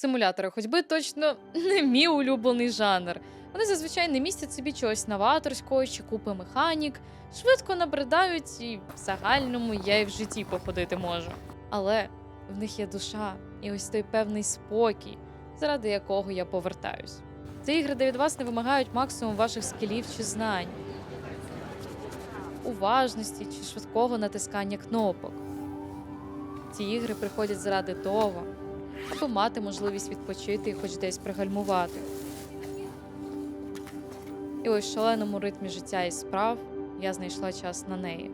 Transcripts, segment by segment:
Симулятори ходьби точно не мій улюблений жанр. Вони зазвичай не містять собі чогось новаторського чи купи механік, швидко набридають, і в загальному я і в житті походити можу. Але в них є душа і ось той певний спокій, заради якого я повертаюсь. Це ігри, де від вас не вимагають максимум ваших скілів чи знань, уважності чи швидкого натискання кнопок. Ці ігри приходять заради того, аби мати можливість відпочити і хоч десь пригальмувати. І ось в шаленому ритмі життя і справ я знайшла час на неї.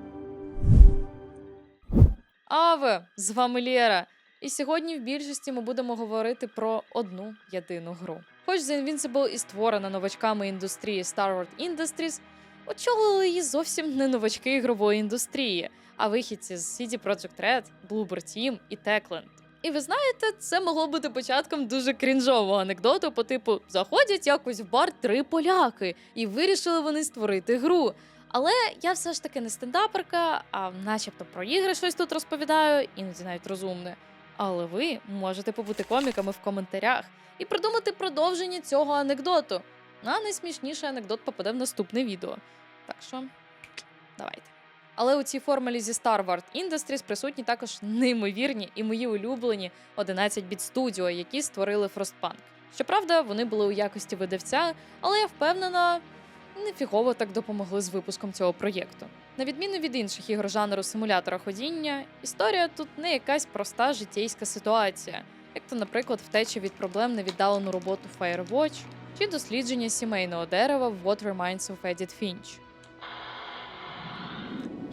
Аве! З вами Лєра! І сьогодні в більшості ми будемо говорити про одну єдину гру. Хоч The Invincible і створена новачками індустрії Starward Industries, очолили її зовсім не новачки ігрової індустрії, а вихідці з CD Projekt Red, Bloober Team і Techland. І ви знаєте, це могло бути початком дуже крінжового анекдоту по типу заходять якось в бар три поляки, і вирішили вони створити гру. Але я все ж таки не стендаперка, а начебто про ігри щось тут розповідаю, іноді навіть розумне. Але ви можете побути коміками в коментарях і придумати продовження цього анекдоту. А найсмішніший анекдот попаде в наступне відео. Так що давайте. Але у цій формулі зі Star Wars Industries присутні також неймовірні і мої улюблені 11 біт студіо, які створили Frostpunk. Щоправда, вони були у якості видавця, але я впевнена, нефігово так допомогли з випуском цього проєкту. На відміну від інших ігор жанру симулятора ходіння, історія тут не якась проста життєйська ситуація, як то, наприклад, втеча від проблем на віддалену роботу Firewatch чи дослідження сімейного дерева в What Reminds of Edith Finch.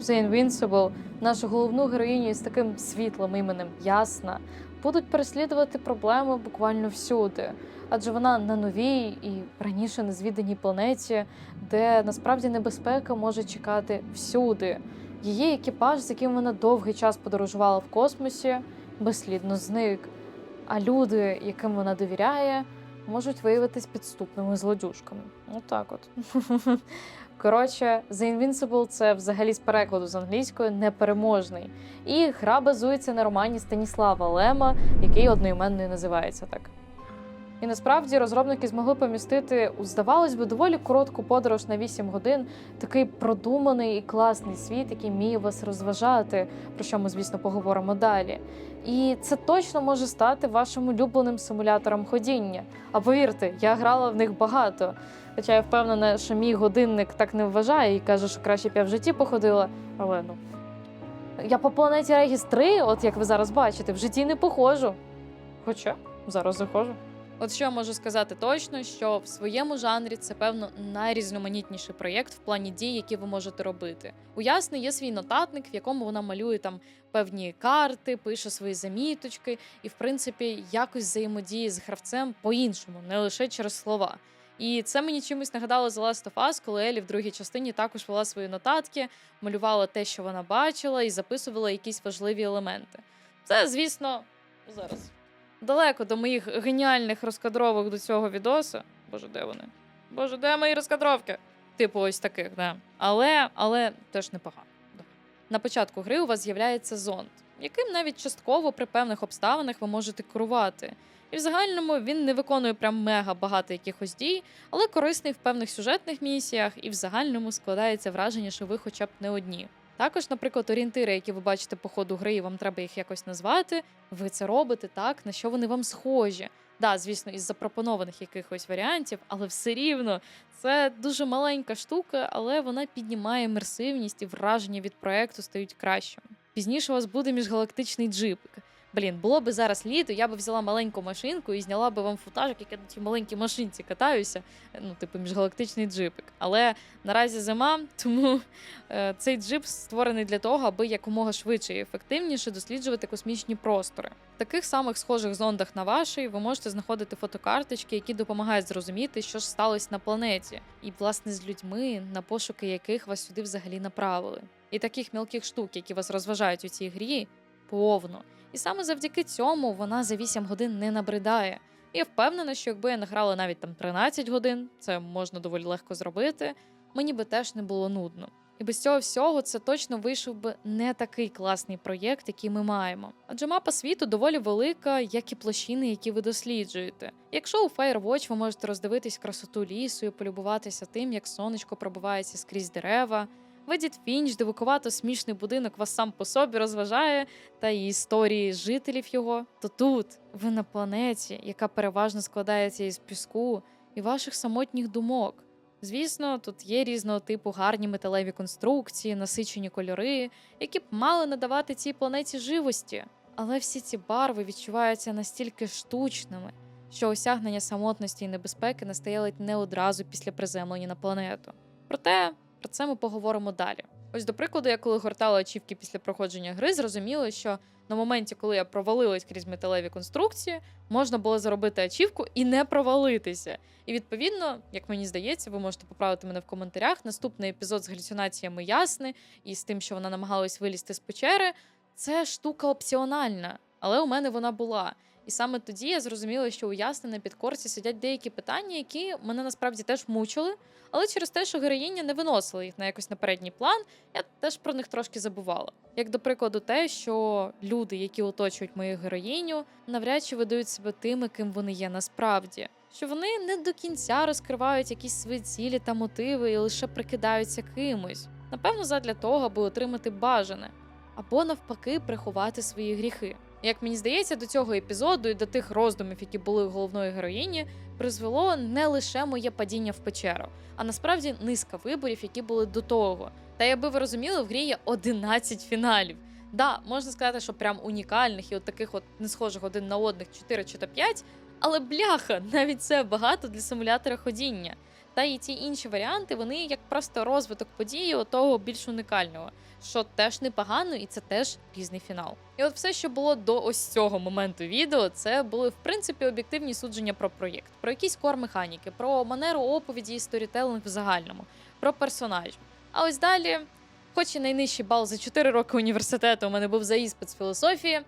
The Invincible, нашу головну героїню з таким світлим іменем Ясна, будуть переслідувати проблеми буквально всюди. Адже вона на новій і раніше незвіданій планеті, де насправді небезпека може чекати всюди. Її екіпаж, з яким вона довгий час подорожувала в космосі, безслідно зник. А люди, яким вона довіряє, можуть виявитись підступними злодюжками. так, от. Коротше, The Invincible це взагалі з перекладу з англійської непереможний. І гра базується на романі Станіслава Лема, який одноіменною називається так. І насправді розробники змогли помістити у, здавалось би, доволі коротку подорож на 8 годин, такий продуманий і класний світ, який вміє вас розважати, про що ми, звісно, поговоримо далі. І це точно може стати вашим улюбленим симулятором ходіння. А повірте, я грала в них багато. Хоча я впевнена, що мій годинник так не вважає і каже, що краще б я в житті походила. Але ну. Я по планеті Регіс 3, от як ви зараз бачите, в житті не походжу. Хоча зараз заходжу. От що я можу сказати точно, що в своєму жанрі це певно найрізноманітніший проєкт в плані дій, які ви можете робити. У Ясни є свій нотатник, в якому вона малює там певні карти, пише свої заміточки, і, в принципі, якось взаємодіє з гравцем по-іншому, не лише через слова. І це мені чимось нагадало The Last of Us, коли Елі в другій частині також вела свої нотатки, малювала те, що вона бачила, і записувала якісь важливі елементи. Це, звісно, зараз далеко до моїх геніальних розкадровок до цього відосу. Боже, де вони? Боже, де мої розкадровки? Типу, ось таких, да. Але, але теж непогано. На початку гри у вас з'являється зонд, яким навіть частково при певних обставинах ви можете керувати. І в загальному він не виконує прям мега багато якихось дій, але корисний в певних сюжетних місіях, і в загальному складається враження, що ви хоча б не одні. Також, наприклад, орієнтири, які ви бачите по ходу гри, і вам треба їх якось назвати. Ви це робите так, на що вони вам схожі. Да, звісно, із запропонованих якихось варіантів, але все рівно це дуже маленька штука, але вона піднімає імерсивність і враження від проекту стають кращими. Пізніше у вас буде міжгалактичний джипик. Блін, було би зараз літо, я би взяла маленьку машинку і зняла би вам футажик, як я на цій маленькій машинці катаюся. Ну, типу, міжгалактичний джипик. Але наразі зима, тому е, цей джип створений для того, аби якомога швидше і ефективніше досліджувати космічні простори. В таких самих схожих зондах на вашій ви можете знаходити фотокарточки, які допомагають зрозуміти, що ж сталося на планеті, і власне з людьми, на пошуки яких вас сюди взагалі направили. І таких мілких штук, які вас розважають у цій грі, повно. І саме завдяки цьому вона за 8 годин не набридає. І я впевнена, що якби я не грала навіть там 13 годин, це можна доволі легко зробити, мені би теж не було нудно. І без цього всього це точно вийшов би не такий класний проєкт, який ми маємо. Адже мапа світу доволі велика, як і площини, які ви досліджуєте. Якщо у Firewatch ви можете роздивитись красоту лісу і полюбуватися тим, як сонечко пробивається скрізь дерева. Видід Фінч, дивакувато смішний будинок вас сам по собі розважає, та і історії жителів його, то тут ви на планеті, яка переважно складається із піску і ваших самотніх думок. Звісно, тут є різного типу гарні металеві конструкції, насичені кольори, які б мали надавати цій планеті живості. Але всі ці барви відчуваються настільки штучними, що осягнення самотності і небезпеки настає ледь не одразу після приземлення на планету. Проте про це ми поговоримо далі. Ось до прикладу, я коли гортала ачівки після проходження гри, зрозуміла, що на моменті, коли я провалилась крізь металеві конструкції, можна було заробити ачівку і не провалитися. І відповідно, як мені здається, ви можете поправити мене в коментарях. Наступний епізод з галюцинаціями ясни і з тим, що вона намагалась вилізти з печери, це штука опціональна, але у мене вона була. І саме тоді я зрозуміла, що у ясни на підкорці сидять деякі питання, які мене насправді теж мучили. Але через те, що героїня не виносила їх на якось на передній план, я теж про них трошки забувала. Як до прикладу, те, що люди, які оточують мою героїню, навряд чи видають себе тими, ким вони є насправді. Що вони не до кінця розкривають якісь свої цілі та мотиви і лише прикидаються кимось. Напевно, задля того, аби отримати бажане, або навпаки приховати свої гріхи. Як мені здається, до цього епізоду і до тих роздумів, які були у головної героїні, призвело не лише моє падіння в печеру, а насправді низка виборів, які були до того. Та якби ви розуміли, в грі є 11 фіналів. Да, можна сказати, що прям унікальних і от таких от не схожих один на одних 4 чи то 5, але бляха, навіть це багато для симулятора ходіння. Та і ті інші варіанти, вони як просто розвиток події, того більш унікального, що теж непогано, і це теж різний фінал. І от все, що було до ось цього моменту відео, це були в принципі об'єктивні судження про проєкт, про якісь кор механіки, про манеру оповіді і сторітелинг в загальному, про персонажів. А ось далі, хоч і найнижчий бал за 4 роки університету, у мене був за іспит з філософії.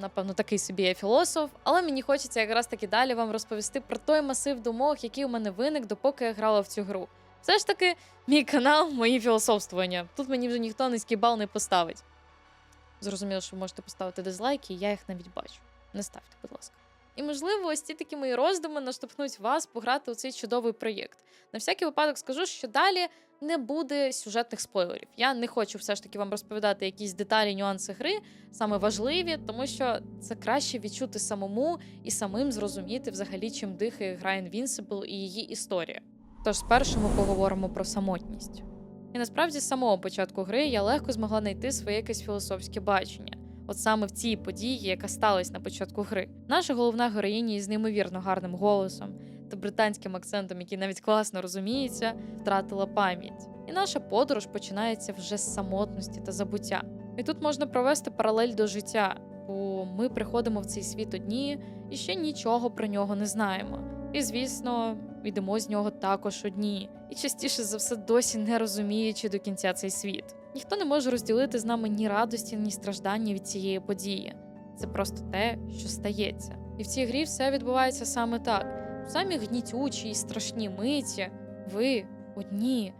Напевно, такий собі я філософ, але мені хочеться якраз таки далі вам розповісти про той масив думок, який у мене виник, допоки я грала в цю гру. Все ж таки, мій канал, мої філософствування. Тут мені вже ніхто низький бал не поставить. Зрозуміло, що ви можете поставити дизлайки, і я їх навіть бачу. Не ставте, будь ласка. І, можливо, ось ці такі мої роздуми наштовхнуть вас пограти у цей чудовий проєкт. На всякий випадок скажу, що далі не буде сюжетних спойлерів. Я не хочу все ж таки вам розповідати якісь деталі, нюанси гри, саме важливі, тому що це краще відчути самому і самим зрозуміти взагалі, чим дихає гра Invincible і її історія. Тож спершу ми поговоримо про самотність. І насправді з самого початку гри я легко змогла знайти своє якесь філософське бачення. От саме в цій події, яка сталася на початку гри. Наша головна героїня із неймовірно гарним голосом та британським акцентом, який навіть класно розуміється, втратила пам'ять. І наша подорож починається вже з самотності та забуття. І тут можна провести паралель до життя, бо ми приходимо в цей світ одні і ще нічого про нього не знаємо. І, звісно, йдемо з нього також одні, і частіше за все досі не розуміючи до кінця цей світ. Ніхто не може розділити з нами ні радості, ні страждання від цієї події. Це просто те, що стається. І в цій грі все відбувається саме так. Самі гнітючі і страшні миті, ви одні.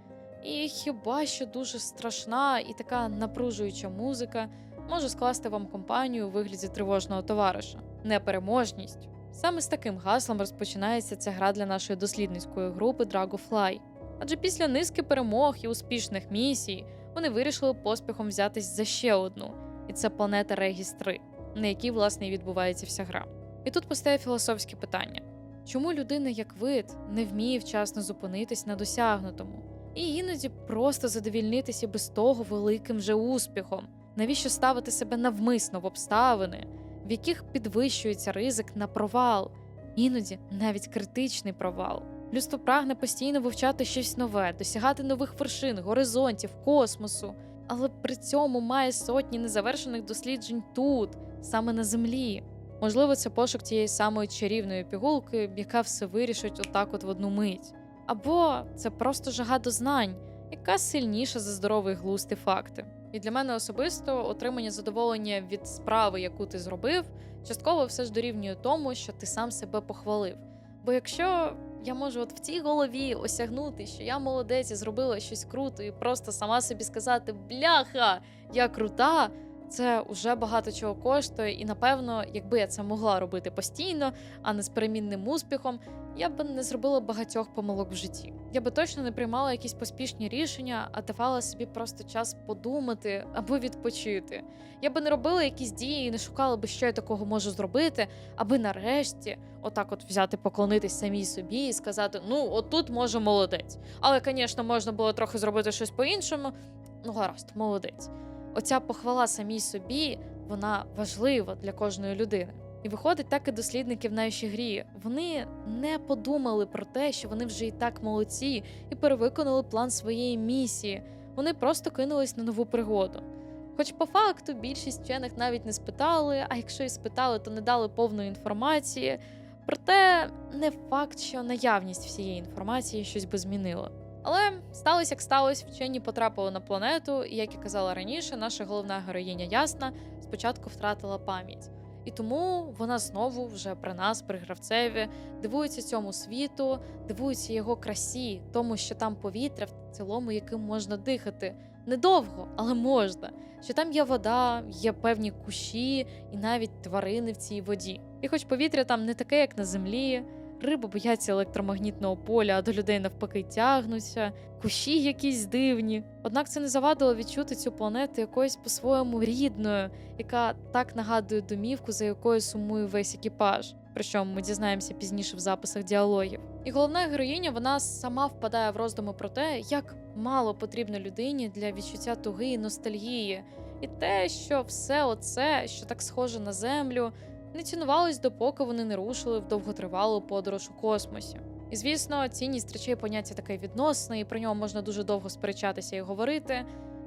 І хіба що дуже страшна і така напружуюча музика може скласти вам компанію у вигляді тривожного товариша. Непереможність. Саме з таким гаслом розпочинається ця гра для нашої дослідницької групи Dragonfly. Адже після низки перемог і успішних місій вони вирішили поспіхом взятись за ще одну, і це планета Регіс 3, на якій власне і відбувається вся гра. І тут постає філософське питання: чому людина, як вид, не вміє вчасно зупинитись на досягнутому, і іноді просто задовільнитися без того великим же успіхом? Навіщо ставити себе навмисно в обставини, в яких підвищується ризик на провал, іноді навіть критичний провал? Людство прагне постійно вивчати щось нове, досягати нових вершин, горизонтів, космосу, але при цьому має сотні незавершених досліджень тут, саме на землі. Можливо, це пошук тієї самої чарівної пігулки, яка все вирішить отак от в одну мить. Або це просто жага до знань, яка сильніша за здоровий глузд і факти. І для мене особисто отримання задоволення від справи, яку ти зробив, частково все ж дорівнює тому, що ти сам себе похвалив. Бо якщо я можу от в цій голові осягнути, що я молодець і зробила щось круто, і просто сама собі сказати бляха, я крута. Це вже багато чого коштує, і напевно, якби я це могла робити постійно, а не з перемінним успіхом, я б не зробила багатьох помилок в житті. Я би точно не приймала якісь поспішні рішення, а давала собі просто час подумати або відпочити. Я би не робила якісь дії і не шукала би, що я такого можу зробити, аби нарешті, отак, от взяти, поклонитись самій собі і сказати: ну, отут може молодець. Але, звісно, можна було трохи зробити щось по-іншому. Ну, гаразд, молодець. Оця похвала самій собі, вона важлива для кожної людини. І виходить, так і дослідники в нашій грі. Вони не подумали про те, що вони вже і так молодці, і перевиконали план своєї місії. Вони просто кинулись на нову пригоду. Хоч по факту більшість вчених навіть не спитали, а якщо і спитали, то не дали повної інформації. Проте не факт, що наявність всієї інформації щось би змінило. Але сталося, як сталося, вчені потрапили на планету, і як я казала раніше, наша головна героїня Ясна спочатку втратила пам'ять. І тому вона знову вже при нас, при гравцеві, дивується цьому світу, дивується його красі, тому що там повітря в цілому, яким можна дихати. Недовго, але можна. Що там є вода, є певні кущі і навіть тварини в цій воді. І хоч повітря там не таке, як на землі, риби бояться електромагнітного поля, а до людей навпаки тягнуться, кущі якісь дивні. Однак це не завадило відчути цю планету якоюсь по-своєму рідною, яка так нагадує домівку, за якою сумує весь екіпаж. Причому ми дізнаємося пізніше в записах діалогів. І головна героїня вона сама впадає в роздуми про те, як мало потрібно людині для відчуття туги і ностальгії, і те, що все оце, що так схоже на землю, не цінувалось, допоки вони не рушили в довготривалу подорож у космосі. І звісно, цінність речей поняття таке відносне, і про нього можна дуже довго сперечатися і говорити.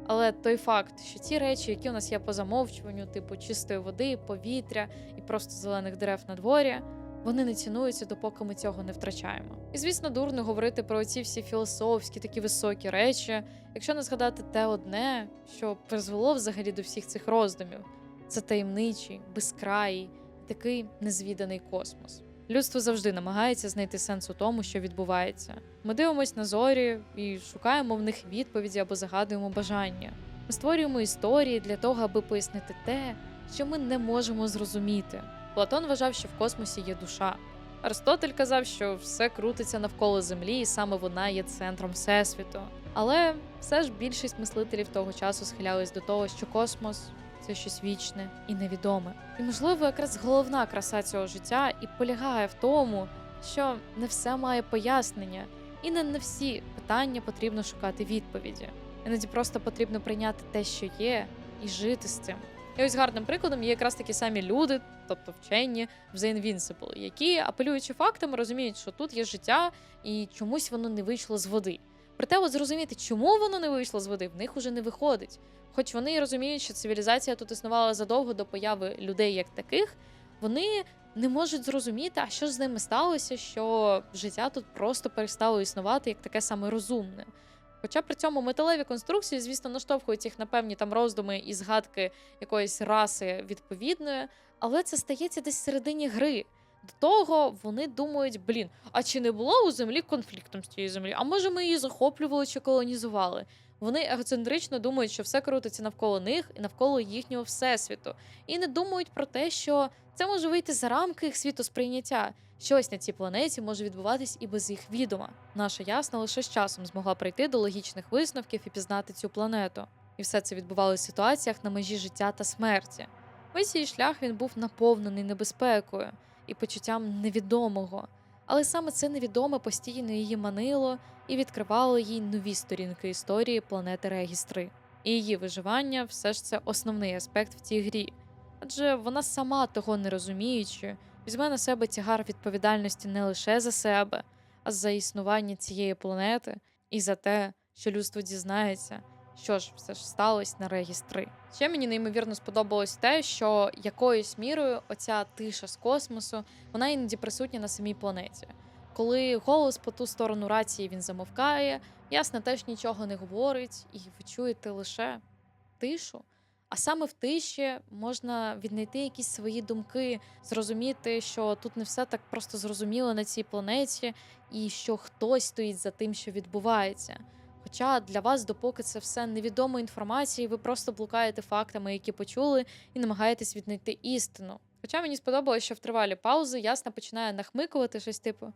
Але той факт, що ті речі, які у нас є по замовчуванню, типу чистої води, повітря і просто зелених дерев на дворі, вони не цінуються, допоки ми цього не втрачаємо. І звісно, дурно говорити про ці всі філософські, такі високі речі, якщо не згадати те одне, що призвело взагалі до всіх цих роздумів, це таємничий, безкраїй, такий незвіданий космос. Людство завжди намагається знайти сенс у тому, що відбувається. Ми дивимось на зорі і шукаємо в них відповіді або загадуємо бажання. Ми створюємо історії для того, аби пояснити те, що ми не можемо зрозуміти. Платон вважав, що в космосі є душа. Аристотель казав, що все крутиться навколо Землі, і саме вона є центром всесвіту. Але все ж більшість мислителів того часу схилялись до того, що космос це щось вічне і невідоме. І можливо, якраз головна краса цього життя і полягає в тому, що не все має пояснення, і не на всі питання потрібно шукати відповіді. Іноді просто потрібно прийняти те, що є, і жити з цим. І ось гарним прикладом є якраз такі самі люди, тобто вчені в The Invincible, які, апелюючи фактами, розуміють, що тут є життя, і чомусь воно не вийшло з води. Проте, от зрозуміти, чому воно не вийшло з води, в них уже не виходить. Хоч вони і розуміють, що цивілізація тут існувала задовго до появи людей як таких, вони не можуть зрозуміти, а що з ними сталося, що життя тут просто перестало існувати як таке саме розумне. Хоча при цьому металеві конструкції, звісно, наштовхують їх на певні там роздуми і згадки якоїсь раси відповідної, але це стається десь середині гри. До того вони думають: блін, а чи не було у землі конфліктом з цією землі? А може ми її захоплювали чи колонізували? Вони егоцентрично думають, що все крутиться навколо них і навколо їхнього всесвіту, і не думають про те, що це може вийти за рамки їх світосприйняття. Щось на цій планеті може відбуватись і без їх відома. Наша ясна лише з часом змогла прийти до логічних висновків і пізнати цю планету. І все це відбувалося в ситуаціях на межі життя та смерті. Весь її шлях він був наповнений небезпекою і почуттям невідомого. Але саме це невідоме постійно її манило і відкривало їй нові сторінки історії планети Регістри. І її виживання все ж це основний аспект в цій грі. Адже вона сама того не розуміючи, візьме на себе тягар відповідальності не лише за себе, а за існування цієї планети і за те, що людство дізнається, що ж все ж сталося на регістри. Ще мені неймовірно сподобалось те, що якоюсь мірою оця тиша з космосу вона іноді присутня на самій планеті. Коли голос по ту сторону рації він замовкає, ясно теж нічого не говорить, і ви чуєте лише тишу. А саме в тиші можна віднайти якісь свої думки, зрозуміти, що тут не все так просто зрозуміло на цій планеті, і що хтось стоїть за тим, що відбувається. Хоча для вас, допоки це все невідома інформація, ви просто блукаєте фактами, які почули, і намагаєтесь віднайти істину. Хоча мені сподобалося, що в тривалі паузи ясна починає нахмикувати щось типу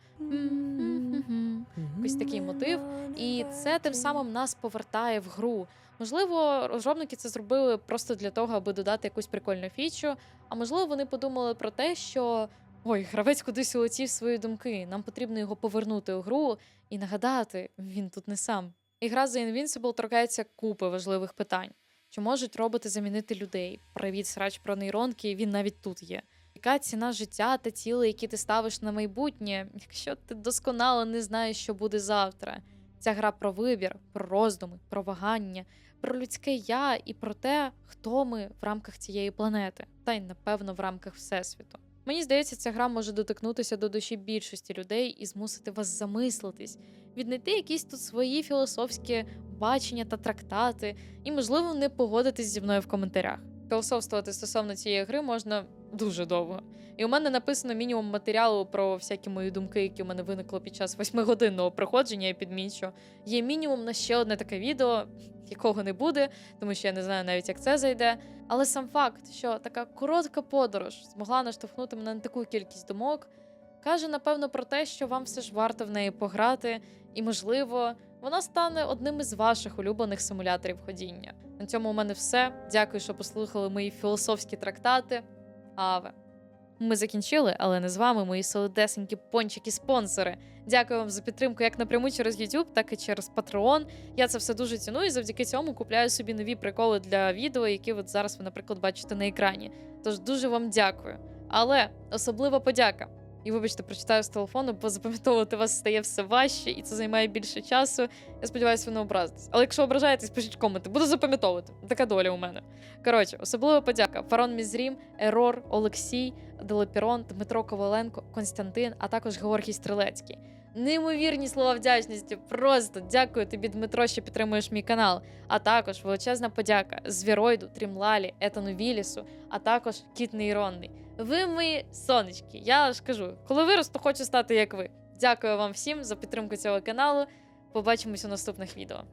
якийсь такий мотив, і це тим самим нас повертає в гру. Можливо, розробники це зробили просто для того, аби додати якусь прикольну фічу. А можливо, вони подумали про те, що ой, гравець кудись улетів свої думки. Нам потрібно його повернути у гру і нагадати, він тут не сам. Ігра The Invincible торкається купи важливих питань. Чи можуть роботи замінити людей? Привіт, срач про нейронки, він навіть тут є. Яка ціна життя та тіла, які ти ставиш на майбутнє, якщо ти досконало не знаєш, що буде завтра? Ця гра про вибір, про роздуми, про вагання, про людське я і про те, хто ми в рамках цієї планети, та й напевно в рамках всесвіту. Мені здається, ця гра може дотикнутися до душі більшості людей і змусити вас замислитись, віднайти якісь тут свої філософські бачення та трактати, і, можливо, не погодитись зі мною в коментарях. Філософствувати стосовно цієї гри можна дуже довго. І у мене написано мінімум матеріалу про всякі мої думки, які у мене виникли під час восьмигодинного проходження, я підмічу. Є мінімум на ще одне таке відео, якого не буде, тому що я не знаю навіть, як це зайде. Але сам факт, що така коротка подорож змогла наштовхнути мене на таку кількість думок, каже, напевно, про те, що вам все ж варто в неї пограти, і, можливо, вона стане одним із ваших улюблених симуляторів ходіння. На цьому у мене все. Дякую, що послухали мої філософські трактати. Аве. Ми закінчили, але не з вами, мої солодесенькі пончики-спонсори. Дякую вам за підтримку як напряму через YouTube, так і через Patreon. Я це все дуже ціную і завдяки цьому купляю собі нові приколи для відео, які от зараз ви, наприклад, бачите на екрані. Тож дуже вам дякую. Але особлива подяка. І вибачте, прочитаю з телефону, бо запам'ятовувати вас стає все важче, і це займає більше часу. Я сподіваюся, ви не образитесь. Але якщо ображаєтесь, пишіть коменти, буду запам'ятовувати. Така доля у мене. Коротше, особлива подяка Фарон Мізрім, Ерор, Олексій, Делепірон, Дмитро Коваленко, Константин, а також Георгій Стрелецький. Неймовірні слова вдячності. Просто дякую тобі, Дмитро, що підтримуєш мій канал. А також величезна подяка Звіроїду, Трімлалі, Етану Вілісу, а також Кіт Нейронний. Ви мої сонечки. Я ж кажу, коли виросту, хочу стати як ви. Дякую вам всім за підтримку цього каналу. Побачимось у наступних відео.